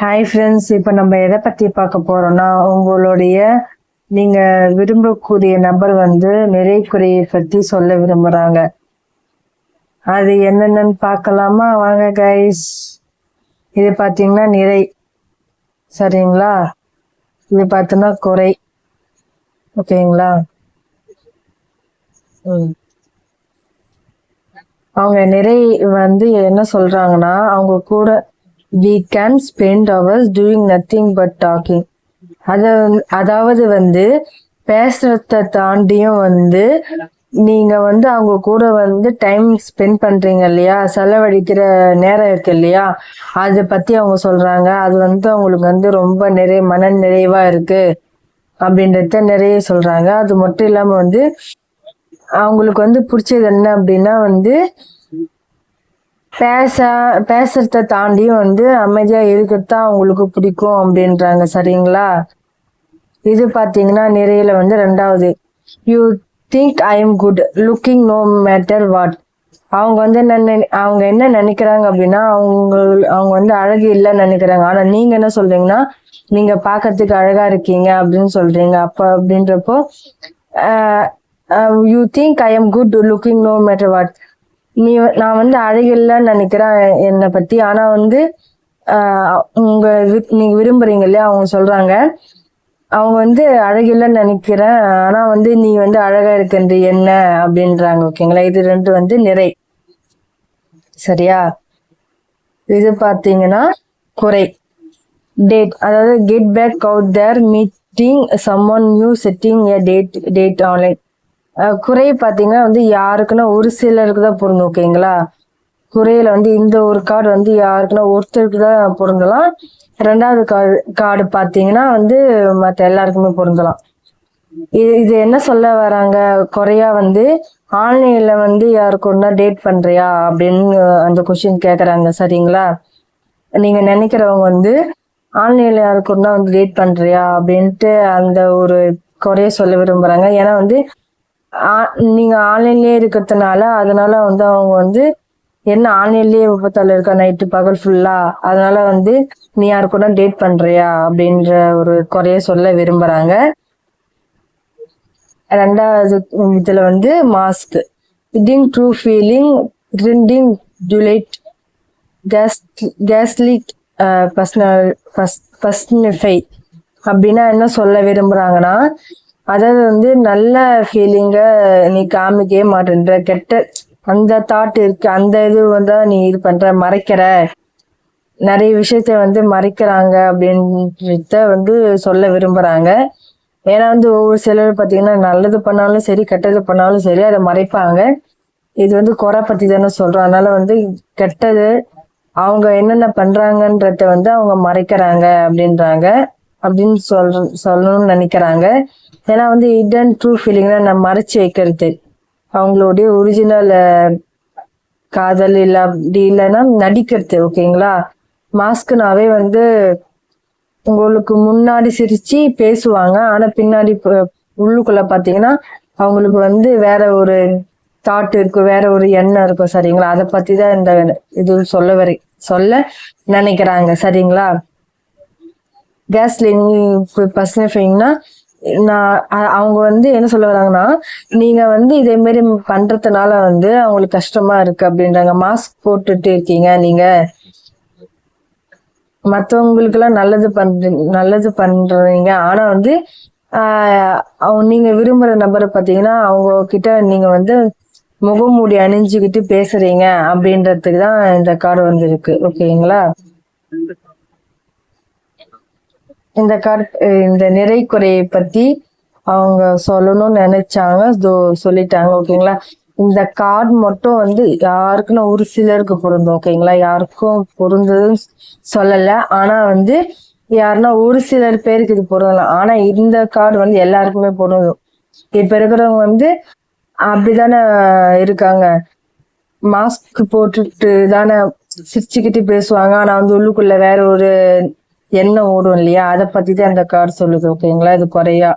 Hi friends இப்போ நம்ம எதை பற்றி பார்க்க போகிறோம்னா உங்களுடைய நீங்கள் விரும்பக்கூடிய நபர் வந்து நிறை குறையை பற்றி சொல்ல விரும்புகிறாங்க அது என்னென்னு பார்க்கலாமா? வாங்க கைஸ் இது பார்த்தீங்கன்னா நிறை. சரிங்களா? இது பார்த்தோன்னா குறை. ஓகேங்களா? ம். அவங்க நிறை வந்து என்ன சொல்கிறாங்கன்னா அவங்க கூட we can spend hours doing nothing but talking அத அதாவது வந்து பேசுறத தாண்டியும் வந்து நீங்க வந்து அவங்க கூட வந்து டைம் ஸ்பெண்ட் பண்றீங்க இல்லையா? செலவழிக்கிற நேரம் இருக்கு இல்லையா? அதை பத்தி அவங்க சொல்றாங்க. அது வந்து அவங்களுக்கு வந்து ரொம்ப நிறைய மன நிறைவா இருக்கு அப்படின்றத நிறைய சொல்றாங்க. அது மட்டும் இல்லாம வந்து அவங்களுக்கு வந்து பிடிச்சது என்ன அப்படின்னா வந்து பேச பேசுறத தாண்டியும் வந்து அமைதியா இருக்கிறது தான் அவங்களுக்கு பிடிக்கும் அப்படின்றாங்க. சரிங்களா? இது பாத்தீங்கன்னா நிறையில வந்து ரெண்டாவது. You think I am good looking no matter what அவங்க வந்து என்ன அவங்க என்ன நினைக்கிறாங்க அப்படின்னா அவங்க அவங்க வந்து அழகு இல்லைன்னு நினைக்கிறாங்க. ஆனா நீங்க என்ன சொல்றீங்கன்னா நீங்க பாக்குறதுக்கு அழகா இருக்கீங்க அப்படின்னு சொல்றீங்க. அப்ப அப்படின்றப்போ you think I am good looking no matter what நீ நான் வந்து அழகில்லன்னு நினைக்கிறேன் என்னை பத்தி. ஆனா வந்து உங்க நீங்க விரும்புறீங்க இல்லையா அவங்க சொல்றாங்க. அவங்க வந்து அழகில்லன்னு நினைக்கிறேன். ஆனா வந்து நீ வந்து அழகா இருக்கின்ற என்ன அப்படின்றாங்க ஓகேங்களா? இது ரெண்டு வந்து நிறை. சரியா? இது பார்த்தீங்கன்னா குறை. டேட் அதாவது get back out there meeting some one new setting a date date online குறை பார்த்தீங்கன்னா வந்து யாருக்குன்னா ஒரு சிலருக்கு தான் பொருந்தும் ஓகேங்களா? குறையில வந்து இந்த ஒரு கார்டு வந்து யாருக்குன்னா ஒருத்தருக்கு தான் பொருந்தலாம். ரெண்டாவது கார்டு கார்டு பார்த்தீங்கன்னா வந்து மற்ற எல்லாருக்குமே பொருந்தலாம். இது இது என்ன சொல்ல வராங்க? குறையா வந்து ஆன்லைன்ல வந்து யாருக்குன்னா டேட் பண்றியா? அப்படின்னு அந்த கொஸ்டின் கேட்குறாங்க சரிங்களா? நீங்க நினைக்கிறவங்க வந்து ஆன்லைன்ல யாருக்குன்னா வந்து டேட் பண்றியா? அப்படின்ட்டு அந்த ஒரு குறைய சொல்ல விரும்புறாங்க. ஏன்னா வந்து நீங்க ஆன்லைன்லயே இருக்கிறதுனால அதனால வந்து அவங்க வந்து என்ன ஆன்லைன்லயே விபத்தால இருக்கா நைட்டு பகல் ஃபுல்லா அதனால வந்து நீ யாரு கூட டேட் பண்றியா? அப்படின்ற ஒரு குறைய சொல்ல விரும்புறாங்க. ரெண்டாவது இதுல வந்து மாஸ்க் இட்டிங் ட்ரூ ஃபீலிங் ரிண்டிங் ஜூலைட் கேஸ் கேஸ்லிக் பர்சனல் பர்ஸ்னிஃபை அப்படின்னா என்ன சொல்ல விரும்புறாங்கன்னா அதாவது வந்து நல்ல ஃபீலிங்கை நீ காமிக்கவே மாட்டேன்ற. கெட்ட அந்த தாட் இருக்கு. அந்த இது வந்து நீ இது பண்ற. மறைக்கிற. நிறைய விஷயத்த வந்து மறைக்கிறாங்க அப்படின்றத வந்து சொல்ல விரும்புறாங்க. ஏன்னா வந்து ஒவ்வொரு சிலர் பார்த்தீங்கன்னா நல்லது பண்ணாலும் சரி கெட்டது பண்ணாலும் சரி அதை மறைப்பாங்க. இது வந்து குறை பற்றி தானே சொல்கிறோம் அதனால வந்து கெட்டது அவங்க என்னென்ன பண்ணுறாங்கன்றத வந்து அவங்க மறைக்கிறாங்க அப்படின்றாங்க. அப்படின்னு சொல் சொல்லணும்னு நினைக்கிறாங்க. ஏன்னா வந்து இடன் ட்ரூ ஃபீலிங்னா நம்ம மறைச்சு வைக்கிறது. அவங்களுடைய ஒரிஜினல் காதல் இல்லை அப்படி இல்லைன்னா நடிக்கிறது ஓகேங்களா மாஸ்க்னாவே வந்து உங்களுக்கு முன்னாடி சிரிச்சு பேசுவாங்க. ஆனா பின்னாடி உள்ளுக்குள்ள பாத்தீங்கன்னா அவங்களுக்கு வந்து வேற ஒரு தாட் இருக்கும் வேற ஒரு எண்ணம் இருக்கும் சரிங்களா? அதை பத்தி தான் இந்த இது சொல்ல வரை சொல்ல நினைக்கிறாங்க சரிங்களா? கேஸ்ல பர்சனிஃபைங்னா நான் அவங்க வந்து என்ன சொல்ல வராங்கன்னா நீங்க வந்து இதே மாதிரி பண்றதுனால வந்து அவங்களுக்கு கஷ்டமா இருக்கு அப்படின்றாங்க. மாஸ்க் போட்டுட்டு இருக்கீங்க நீங்க. மற்றவங்களுக்கு எல்லாம் நல்லது பண்ற நல்லது பண்றீங்க. ஆனா வந்து அவங்க நீங்க விரும்புற நபரை பார்த்தீங்கன்னா அவங்க கிட்ட நீங்க வந்து முகமூடி அணிஞ்சுக்கிட்டு பேசுறீங்க அப்படின்றதுக்கு தான் இந்த கார்டு வந்திருக்கு. ஓகேங்களா இந்த கார்டு இந்த நிறை குறையை பத்தி அவங்க சொல்லணும்னு நினைச்சாங்க. சொல்லிட்டாங்க ஓகேங்களா? இந்த கார்டு மட்டும் வந்து யாருக்குன்னா ஒரு சிலருக்கு பொருந்தும் ஓகேங்களா? யாருக்கும் பொருந்ததுன்னு சொல்லல. ஆனா வந்து யாருன்னா ஒரு சிலர் பேருக்கு இது பொருந்தலாம். ஆனா இந்த கார்டு வந்து எல்லாருக்குமே பொருந்தும். இப்ப இருக்கிறவங்க வந்து அப்படிதானே இருக்காங்க. மாஸ்க் போட்டுட்டு தானே சிரிச்சுக்கிட்டு பேசுவாங்க. ஆனா வந்து உள்ளுக்குள்ள வேற ஒரு எண்ணெய் ஓடும் இல்லையா? அதை பத்தி தான் அந்த கார்டு சொல்லுது ஓகேங்களா இது குறையா.